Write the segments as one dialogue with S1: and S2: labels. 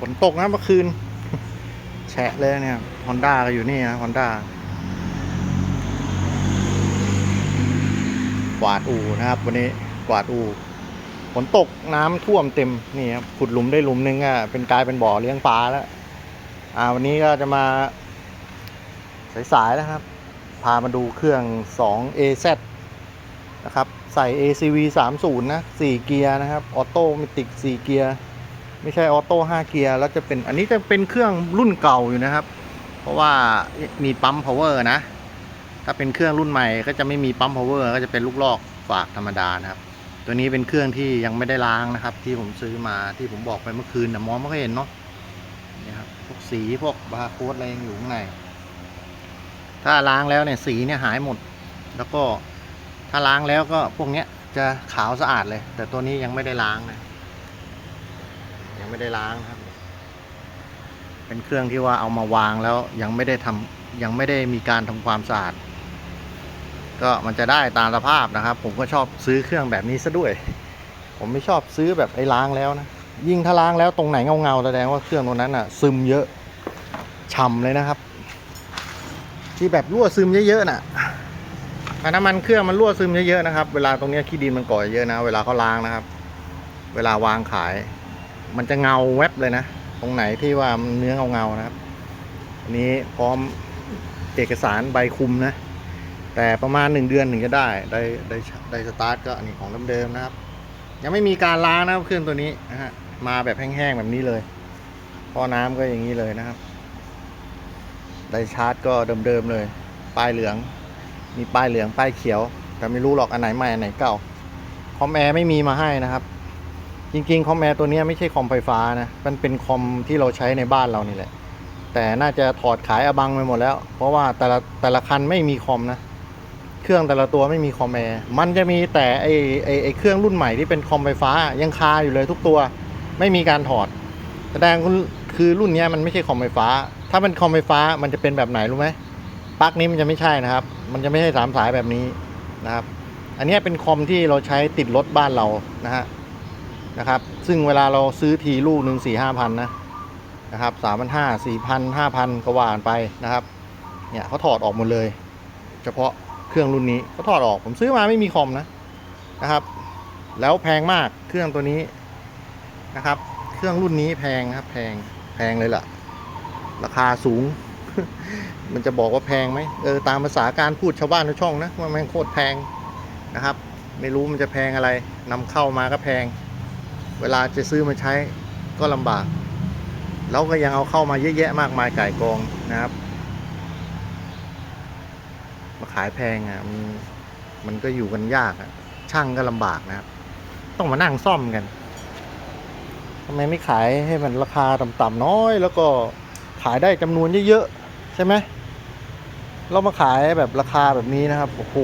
S1: ฝนตกนะเมื่อคืน แฉะเลยเนี่ยฮอนด้าก็อยู่นี่นะฮอนด้ากวาดอูนะครับ วันนี้กวาดอูฝนตกน้ำท่วมเต็มนี่ครับขุดหลุมได้หลุมนึงอะเป็นกลายเป็นบ่อเลี้ยงปลาแล้ว อ่า วันนี้ก็จะมาสายๆนะครับ พามาดูเครื่อง 2 AZ นะครับ ใส่ ACV 30นะ 4 เกียร์นะครับ ออโต้มิติก 4 เกียร์ ไม่ใช่ออโต้5เกียร์แล้วจะเป็นอันนี้จะเป็นเครื่องรุ่นเก่าอยู่นะครับ เพราะว่ามีปั๊ม power นะ ถ้าเป็นเครื่องรุ่นใหม่ก็จะไม่มีปั๊ม power ก็จะเป็นลูกลอกฝากธรรมดานะครับ ตัวนี้เป็นเครื่องที่ยังไม่ได้ล้างนะครับ ที่ผมซื้อมาที่ผมบอกไปเมื่อคืนนะมองไม่ค่อยเห็นเนาะนี่ครับพวกสีพวกบาร์โค้ดอะไรยังอยู่ข้างในถ้าล้างแล้วเนี่ยสีเนี่ยหายหมด แล้วก็ถ้าล้างแล้วก็พวกเนี้ยจะขาวสะอาดเลย แต่ตัวนี้ยังไม่ได้ล้างนะ ยังไม่ได้ล้างครับ เป็นเครื่องที่ว่าเอามาวางแล้วยังไม่ได้ทำยังไม่ได้มีการทำความสะอาด ก็มันจะได้ตามสภาพนะครับ ผมก็ชอบซื้อเครื่องแบบนี้ซะด้วย ผมไม่ชอบซื้อแบบไอ้ล้างแล้วนะ ยิ่งถ้าล้างแล้วตรงไหนเงาเงาๆแสดงว่าเครื่องตรงนั้นอะ ซึมเยอะฉ่ำเลยนะครับ ที่แบบรั่วซึมเยอะๆน่ะน้ำมันเครื่องมันรั่วซึมเยอะๆนะครับ เวลาตรงนี้ขี้ดินมันก่อเยอะนะ เวลาเขาล้างนะครับ เวลาวางขาย มันจะเงาแวบเลยนะ ตรงไหนที่ว่ามันเนื้อเงาๆนะครับอันนี้พร้อมเอกสารใบคุมนะ แต่ประมาณหนึ่งเดือนถึงจะได้ได้ได้ได้สตาร์ทก็อันนี้ของเดิมๆนะครับ ยังไม่มีการล้างนะครับเครื่องตัวนี้นะฮะมาแบบแห้งๆแบบนี้เลยท่อน้ำก็อย่างนี้เลยนะครับ ได้ชาร์จก็เดิมๆเลย ป้ายเหลือง มีป้ายเหลืองป้ายเขียว แต่ไม่รู้หรอกอันไหนใหม่อันไหนเก่าคอมแอร์ไม่มีมาให้นะครับ จริงๆ คอมแอร์ตัวนี้ไม่ใช่คอมไฟฟ้านะ มันเป็นคอมที่เราใช้ในบ้านเรานี่แหละ แต่น่าจะถอดขายอบังไปหมดแล้ว เพราะว่าแต่ละแต่ละคันไม่มีคอมนะ เครื่องแต่ละตัวไม่มีคอมแอร์ มันจะมีแต่ไอไอไอเครื่องรุ่นใหม่ที่เป็นคอมไฟฟ้ายังคาอยู่เลยทุกตัว ไม่มีการถอด แสดงคุณคือรุ่นนี้มันไม่ใช่คอมไฟฟ้า ถ้าเป็นคอมไฟฟ้ามันจะเป็นแบบไหนรู้ไหมปลั๊กนี้มันจะไม่ใช่นะครับ มันจะไม่ใช่สามสายแบบนี้นะครับ อันนี้เป็นคอมที่เราใช้ติดรถบ้านเรานะฮะ นะครับ ซึ่งเวลาเราซื้อทีลูกหนึ่งสี่ห้าพันนะนะครับสามพันห้าสี่พันห้าพันก็ว่ากันไปนะครับ เนี่ยเขาถอดออกหมดเลย เฉพาะเครื่องรุ่นนี้เขาถอดออกผมซื้อมาไม่มีคอมนะนะครับ แล้วแพงมากเครื่องตัวนี้นะครับ เครื่องรุ่นนี้แพงครับ แพงแพงเลยล่ะ ราคาสูง มันจะบอกว่าแพงไหมเออตามภาษาการพูดชาวบ้านชาวช่องนะว่าแม่งโคตรแพงนะครับ ไม่รู้มันจะแพงอะไรนำเข้ามาก็แพง เวลาจะซื้อมาใช้ก็ลำบาก แล้วก็ยังเอาเข้ามาเยอะแยะมากมายไก่กองนะครับ มาขายแพงอะมันมันก็อยู่กันยากอะช่างก็ลำบากนะครับ ต้องมานั่งซ่อมกันทำไมไม่ขายให้มันราคาต่ำๆน้อย แล้วก็ขายได้จำนวนเยอะๆใช่ไหมเรามาขายแบบราคาแบบนี้นะครับโอ้โห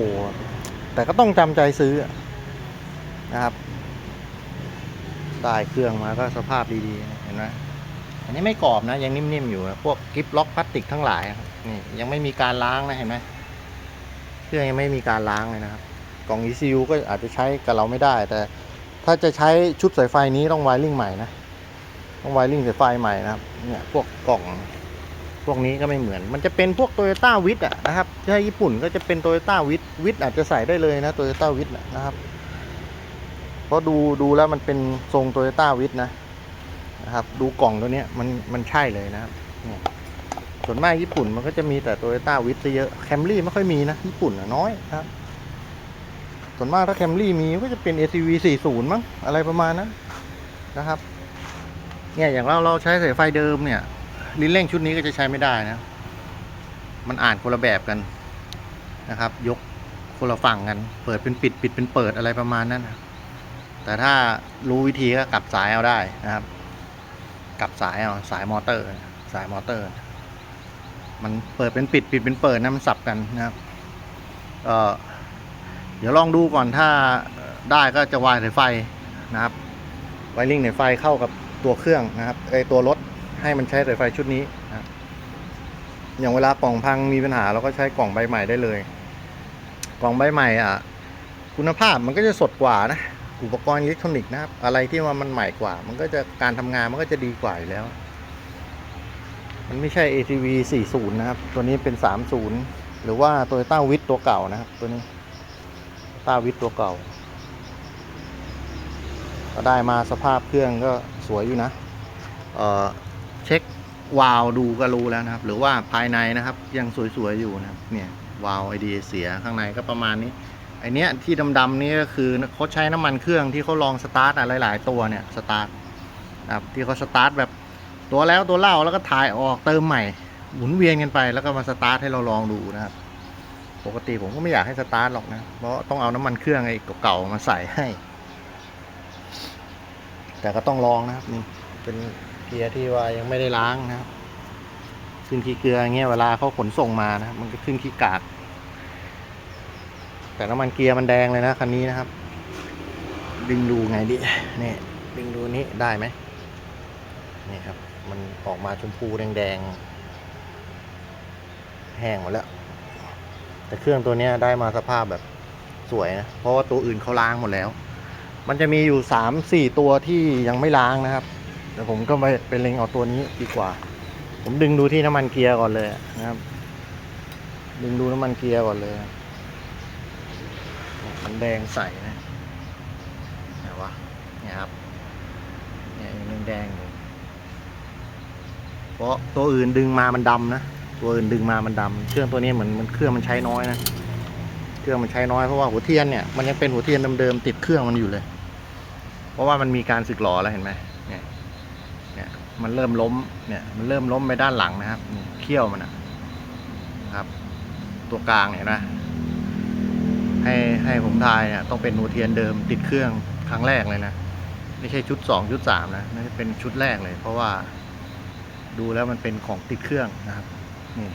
S1: แต่ก็ต้องจำใจซื้อนะครับ ได้เครื่องมาก็สภาพดีๆ เห็นไหมอันนี้ไม่กรอบนะ ยังนิ่มๆอยู่นะพวกกิฟล็อกพลาสติกทั้งหลายนี่ยังไม่มีการล้างนะเห็นไหมเครื่องยังไม่มีการล้างเลยนะครับ กล่อง ECU ก็อาจจะใช้กับเราไม่ได้ แต่ถ้าจะใช้ชุดสายไฟนี้ต้องไวริ่งใหม่นะต้องไวริ่งสายไฟใหม่นะครับเนี่ยพวกกล่องพวกนี้ก็ไม่เหมือน มันจะเป็นพวกโตโยต้าวิทอะนะครับถ้าญี่ปุ่นก็จะเป็นโตโยต้าวิทวิทอาจจะใส่ได้เลยนะโตโยต้าวิทนะครับ เพราะดูดูแล้วมันเป็นทรงโตโยต้าวิทนะนะครับ ดูกล่องตัวเนี้ยมันมันใช่เลยนะครับเนี่ยส่วนมากญี่ปุ่นมันก็จะมีแต่โตโยต้าวิทเยอะแคมรี่ไม่ค่อยมีนะ ญี่ปุ่นน้อยนะครับ ส่วนมากถ้าแคมรี่มีก็จะเป็น SUV 40 มั้งอะไรประมาณนั้นนะครับ เนี่ยอย่างเราเราใช้สายไฟเดิมเนี่ยลิ้นเร่งชุดนี้ก็จะใช้ไม่ได้นะ มันอ่านคนละแบบกันนะครับ ยกคนละฝั่งกัน เปิดเป็นปิดปิดเป็นเปิดอะไรประมาณนั้นนะ แต่ถ้ารู้วิธีก็กลับสายเอาได้นะครับ กลับสายเอาสายมอเตอร์ สายมอเตอร์ มันเปิดเป็นปิดปิดเป็นเปิดนะมันสับกันนะครับเอ่อเดี๋ยวลองดูก่อนถ้าได้ก็จะวายสายไฟนะครับไวริ่งสายไฟเข้ากับตัวเครื่องนะครับไอตัวรถให้มันใช้สายไฟชุดนี้นะอย่างเวลากล่องพังมีปัญหาเราก็ใช้กล่องใบใหม่ได้เลย กล่องใบใหม่อะ คุณภาพมันก็จะสดกว่านะ อุปกรณ์อิเล็กทรอนิกส์นะครับอะไรที่ว่ามันใหม่กว่า มันก็จะการทำงานมันก็จะดีกว่าอยู่แล้ว มันไม่ใช่ ATV 40 นะครับ ตัวนี้เป็น 30 หรือว่า Toyota w i t ตัวเก่านะครับ ตัวนี้ Toyota w i t ตัวเก่า ก็ได้มาสภาพเครื่องก็สวยอยู่นะเออเช็ควาล์วดูก็รู้แล้วนะครับ หรือว่าภายในนะครับยังสวยๆอยู่นะครับ เนี่ยวาล์วไอเดียเสียข้างในก็ประมาณนี้ ไอเนี้ยที่ดำๆนี่ก็คือเขาใช้น้ำมันเครื่องที่เขาลองสตาร์ทอะไรหลาย ๆ ตัวเนี่ยสตาร์ทนะครับที่เขาสตาร์ทแบบตัวแล้วตัวเล่าแล้วก็ถ่ายออกเติมใหม่หมุนเวียนกันไปแล้วก็มาสตาร์ทให้เราลองดูนะครับปกติผมก็ไม่อยากให้สตาร์ทหรอกนะ เพราะต้องเอาน้ำมันเครื่องไอ้เก่าๆมาใส่ให้ แต่ก็ต้องลองนะครับนี่เป็นเกียร์ที่ว่ายังไม่ได้ล้างนะครับขึ้นขี้เกลือเงี้ยเวลาเขาขนส่งมานะมันก็ขึ้นขี้กาก แต่น้ำมันเกียร์มันแดงเลยนะคันนี้นะครับ ดึงดูไงดินี่ดึงดูนี้ได้ไหมนี่ครับ มันออกมาชมพูแดงๆแห้งหมดแล้ว แต่เครื่องตัวนี้ได้มาสภาพแบบสวยนะ เพราะว่าตัวอื่นเขาล้างหมดแล้ว มันจะมีอยู่สามสี่ตัวที่ยังไม่ล้างนะครับ แต่ผมก็ไปไปเล็งเอาตัวนี้ดีกว่า ผมดึงดูที่น้ำมันเกียร์ก่อนเลยนะครับ ดึงดูน้ำมันเกียร์ก่อนเลย มันแดงใสนะไหนวะเนี่ยครับเนี่ยยังแดงอยู่เพราะตัวอื่นดึงมามันดำนะตัวอื่นดึงมามันดำเครื่องตัวนี้เหมือนมันเครื่องมันใช้น้อยนะเครื่องมันใช้น้อยเพราะว่าหัวเทียนเนี่ยมันยังเป็นหัวเทียนเดิมๆติดเครื่องมันอยู่เลย เพราะว่ามันมีการสึกหรอแล้วเห็นไหมเนี่ยเนี่ยมันเริ่มล้มเนี่ยมันเริ่มล้มไปด้านหลังนะครับเขี้ยวมันนะนะครับ ตัวกลางเห็นไหม ให้ให้ผมทายเนี่ยต้องเป็นหัวเทียนเดิมติดเครื่องครั้งแรกเลยนะ ไม่ใช่ชุดสองชุดสามนะน่เป็นชุดแรกเลย เพราะว่าดูแล้วมันเป็นของติดเครื่องนะครับนี่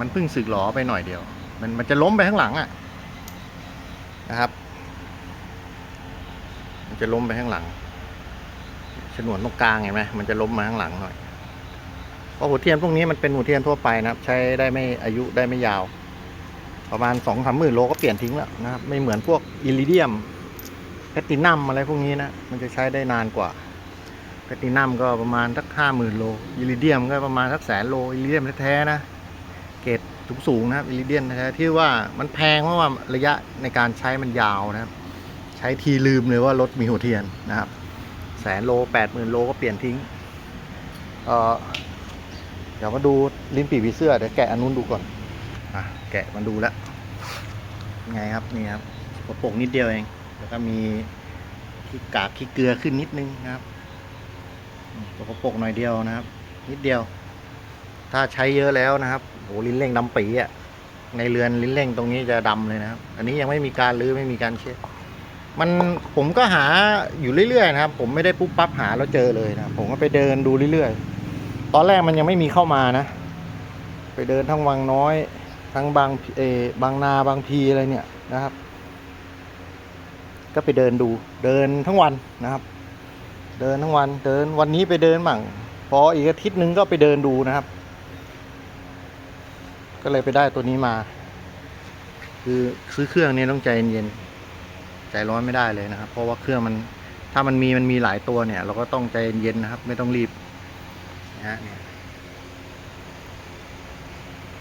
S1: มันเพิ่งสึกหรอไปหน่อยเดียว มันมันจะล้มไปข้างหลังอะนะครับ มันจะล้มไปข้างหลัง ฉนวนตรงกลางเห็นไหมมันจะล้มมาข้างหลังหน่อย เพราะหัวเทียนพวกนี้มันเป็นหัวเทียนทั่วไปนะครับ ใช้ได้ไม่อายุได้ไม่ยาว ประมาณสองสามหมื่นโลก็เปลี่ยนทิ้งแล้วนะครับ ไม่เหมือนพวกอิริเดียมแพตตินัมอะไรพวกนี้นะ มันจะใช้ได้นานกว่าแพตตินัมก็ประมาณสักห้าหมื่นโลอิริเดียมก็ประมาณสักแสนโลอิริเดียมแท้ๆนะเกรดสูงๆนะครับอิริเดียมแท้ๆที่ว่ามันแพงเพราะว่าระยะในการใช้มันยาวนะครับ ใช้ทีลืมเลยว่ารถมีหัวเทียนนะครับแสนโลแปดหมื่นโลก็เปลี่ยนทิ้งเอ่อ เดี๋ยวมาดูลิ้นปี่ผีเสื้อเดี๋ยวแกะอันนู้นดูก่อนอะแกะมาดูแล้วไงครับนี่ครับกระโปรงนิดเดียวเอง แล้วก็มีขี้กากขี้เกลือขึ้นนิดนึงนะครับอืมตัวกระโปรงหน่อยเดียวนะครับ นิดเดียว ถ้าใช้เยอะแล้วนะครับโหลิ้นเร่งดำปีอะในเรือนลิ้นเร่งตรงนี้จะดำเลยนะครับ อันนี้ยังไม่มีการรื้อไม่มีการเช็ดมันผมก็หาอยู่เรื่อยๆนะครับ ผมไม่ได้ปุ๊บปั๊บหาแล้วเจอเลยนะผมก็ไปเดินดูเรื่อยๆ ตอนแรกมันยังไม่มีเข้ามานะ ไปเดินทั้งวังน้อย ทั้งบางเอบางนาบางพีอะไรเนี่ยนะครับ ก็ไปเดินดูเดินทั้งวันนะครับ เดินทั้งวันเดินวันนี้ไปเดินมั่งพออีกอาทิตย์หนึงก็ไปเดินดูนะครับ ก็เลยไปได้ตัวนี้มา คือซื้อเครื่องนี้ต้องใจเย็นๆใจร้อนไม่ได้เลยนะครับ เพราะว่าเครื่องมันถ้ามันมีมันมีหลายตัวเนี่ย เราก็ต้องใจเย็นๆนะครับ ไม่ต้องรีบ ฮะเนี่ย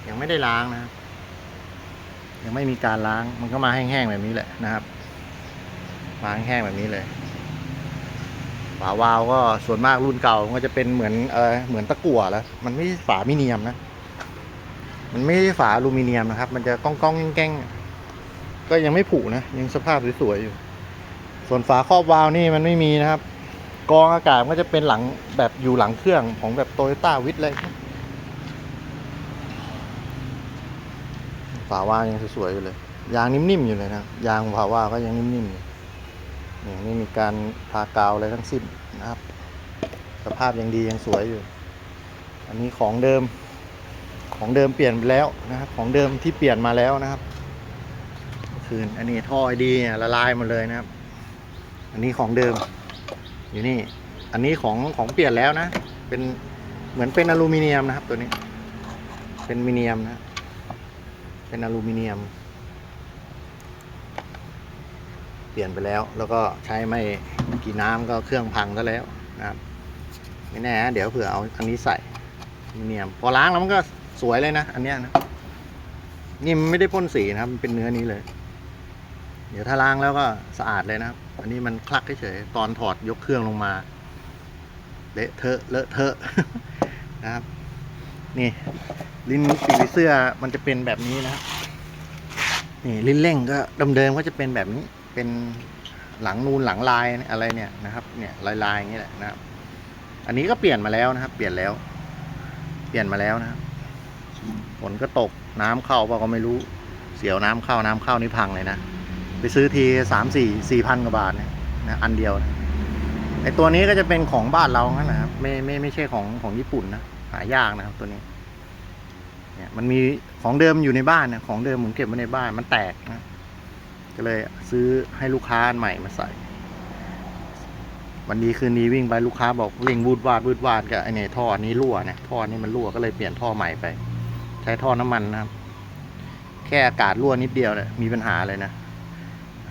S1: ยังไม่ได้ล้างนะครับ ยังไม่มีการล้างมันก็มาแห้งๆแบบนี้แหละนะครับมาแห้งๆแบบนี้เลยฝาวาลก็ส่วนมากรุ่นเก่ามันก็จะเป็นเหมือนเออเหมือนตะกั่วแล้ว มันไม่ฝามิเนียมนะ มันไม่ฝาอลูมิเนียมนะครับ มันจะก้องก้องๆแก้งๆก็ยังไม่ผุนะยังสภาพสวยๆอยู่ ส่วนฝาครอบวาลนี่มันไม่มีนะครับ กองอากาศมันก็จะเป็นหลังแบบอยู่หลังเครื่องของแบบโตโยต้าวิทเลยฝาว่ายังสวยๆอยู่เลย ยางนิ่มๆอยู่เลยนะยางฝาว่าก็ยังนิ่มๆอยู่นี่ม่มีการทากาวอะไรทั้งสิ้นนะครับ สภาพยังดียังสวยอยู่ อันนี้ของเดิมของเดิมเปลี่ยนไปแล้วนะครับ ของเดิมที่เปลี่ยนมาแล้วนะครับคือคืนอันนี้ท่อไอดีเนี่ยละลายหมดเลยนะครับ อันนี้ของเดิม อยู่นี่ อันนี้ของของเปลี่ยนแล้วนะ เป็นเหมือนเป็นอลูมิเนียมนะครับ ตัวนี้ เป็นมิเนียมนะ เป็นอลูมิเนียม เปลี่ยนไปแล้ว แล้วก็ใช้ไม่กี่น้ำก็เครื่องพังซะแล้วนะครับ ไม่แน่นะเดี๋ยวเผื่อเอาอันนี้ใส่เนียม พอล้างแล้วมันก็สวยเลยนะ อันเนี้ยนะนี่มันไม่ได้พ่นสีนะครับ มันเป็นเนื้อนี้เลย เดี๋ยวถ้าล้างแล้วก็สะอาดเลยนะครับ อันนี้มันคลักเฉยตอนถอดยกเครื่องลงมา เละเทอะเลอะเทอะนะครับ นี่ ลิ้นปีเสื้อมันจะเป็นแบบนี้นะครับนี่ลิ้นเร่งก็เดิมๆก็จะเป็นแบบนี้เป็นหลังนูนหลังลายอะไรเนี่ยนะครับ เนี่ยลายๆอย่างนี้แหละนะครับ อันนี้ก็เปลี่ยนมาแล้วนะครับ เปลี่ยนแล้ว เปลี่ยนมาแล้วนะครับฝนก็ตกน้ำเข้าเปล่าก็ไม่รู้เสียวน้ำเข้าน้ำเข้านี่พังเลยนะ ไปซื้อทีสามสี่สี่พันกว่าบาทเนี่ยนะอันเดียวนะไอตัวนี้ก็จะเป็นของบ้านเรานั่นแหละครับไม่ไม่ไม่ใช่ของของญี่ปุ่นนะหายากนะครับตัวนี้ เนี่ยมันมีของเดิมอยู่ในบ้านนะของเดิมผมเก็บไว้ในบ้านมันแตกนะก็เลยซื้อให้ลูกค้าอันใหม่มาใส่ วันดีคืนนี้วิ่งไปลูกค้าบอกเร่งวูดวาดวูดวาดกับไอเนี่ยท่อนี้รั่วเนี่ยท่อนี้มันรั่วก็เลยเปลี่ยนท่อใหม่ไป ใช้ท่อน้ำมันนะครับ แค่อากาศรั่วนิดเดียวเนี่ยมีปัญหาเลยนะ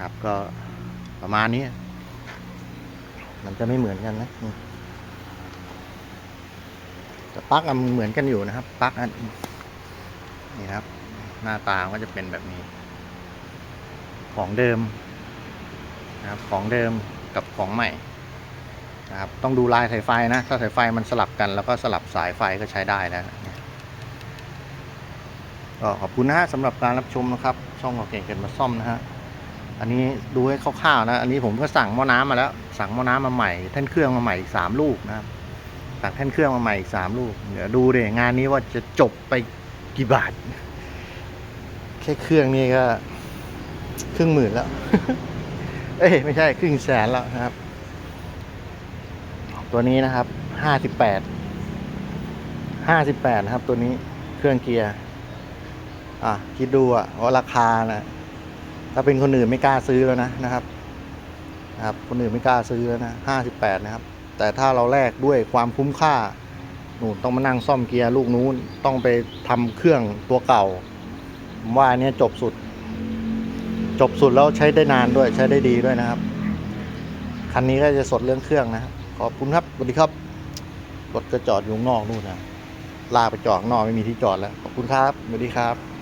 S1: ครับก็ประมาณนี้ มันจะไม่เหมือนกันนะแต่ปลั๊กอะมันเหมือนกันอยู่นะครับปลั๊กอันนี่ครับ หน้าตาก็จะเป็นแบบนี้ ของเดิมนะครับของเดิมกับของใหม่นะครับต้องดูลายสายไฟนะ ถ้าสายไฟมันสลับกัน แล้วก็สลับสายไฟก็ใช้ได้แล้วนะก็ขอบคุณนะฮะสำหรับการรับชมนะครับ ช่องเราเก่งเกินมาซ่อมนะฮะ อันนี้ดูให้คร่าวๆนะ อันนี้ผมก็สั่งหม้อน้ำมาแล้ว สั่งหม้อน้ำมาใหม่ แท่นเครื่องมาใหม่อีกสามลูกนะครับ สั่งแท่นเครื่องมาใหม่อีกสามลูก เดี๋ยวดูเดี๋ยงานนี้ว่าจะจบไปกี่บาท แค่เครื่องนี่ก็ ครึ่งหมื่นแล้ว เอ้ยไม่ใช่ครึ่งแสนแล้วนะครับ ตัวนี้นะครับห้าสิบแปด ห้าสิบแปดนะครับ ตัวนี้เครื่องเกียร์ อะคิดดูอะว่าราคานะ ถ้าเป็นคนอื่นไม่กล้าซื้อแล้วนะนะครับนะครับ คนอื่นไม่กล้าซื้อแล้วนะห้าสิบแปดนะครับ แต่ถ้าเราแลกด้วยความคุ้มค่าหนูต้องมานั่งซ่อมเกียร์ลูกนู้นต้องไปทำเครื่องตัวเก่าผมว่าอันเนี้ยจบสุด จบสุดแล้วใช้ได้นานด้วยใช้ได้ดีด้วยนะครับคันนี้ก็จะสดเรื่องเครื่องนะครับขอบคุณครับสวัสดีครับรถก็จอดอยู่นอกนู่นนะลาไปจอดนอกไม่มีที่จอดแล้ว ขอบคุณครับสวัสดีครับ